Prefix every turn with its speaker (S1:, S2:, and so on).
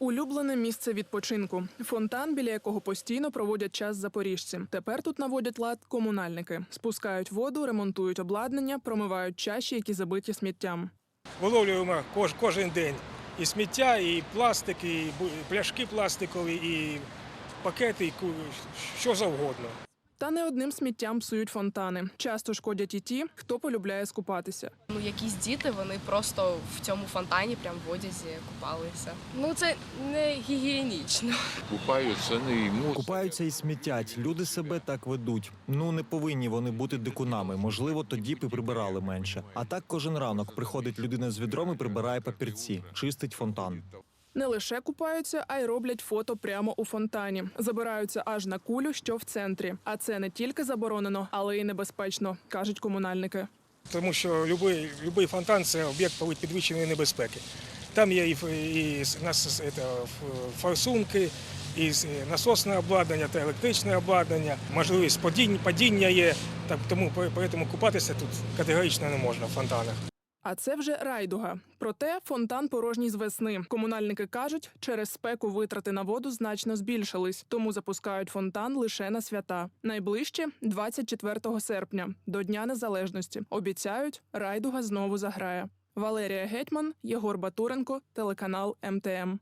S1: Улюблене місце відпочинку. Фонтан, біля якого постійно проводять час запоріжці. Тепер тут наводять лад комунальники. Спускають воду, ремонтують обладнання, промивають чаші, які забиті сміттям.
S2: Виловлюємо кож, кожен день і сміття, і пластик, і пляшки пластикові, і пакети, і що завгодно.
S1: Та не одним сміттям псують фонтани. Часто шкодять і ті, хто полюбляє скупатися.
S3: Ну, якісь діти, вони просто в цьому фонтані, прям в одязі, купалися. Ну, це не гігієнічно.
S4: Купаються не мусор.
S5: Купаються і смітять. Люди себе так ведуть. Ну не повинні вони бути дикунами. Можливо, тоді б і прибирали менше. А так кожен ранок приходить людина з відром і прибирає папірці, чистить фонтан.
S1: Не лише купаються, а й роблять фото прямо у фонтані. Забираються аж на кулю, що в центрі. А це не тільки заборонено, але й небезпечно, кажуть комунальники.
S2: Тому що будь-який фонтан це об'єкт підвищеної небезпеки. Там є і, і нас, форсунки, і насосне обладнання та електричне обладнання, можливість падіння, падіння є. Так, тому тому купатися тут категорично не можна в фонтанах.
S1: А це вже райдуга. Проте фонтан порожній з весни. Комунальники кажуть, через спеку витрати на воду значно збільшились, тому запускають фонтан лише на свята. Найближче 24 серпня, до Дня Незалежності. Обіцяють, райдуга знову заграє. Валерія Гетьман, Єгор Батуренко, телеканал МТМ.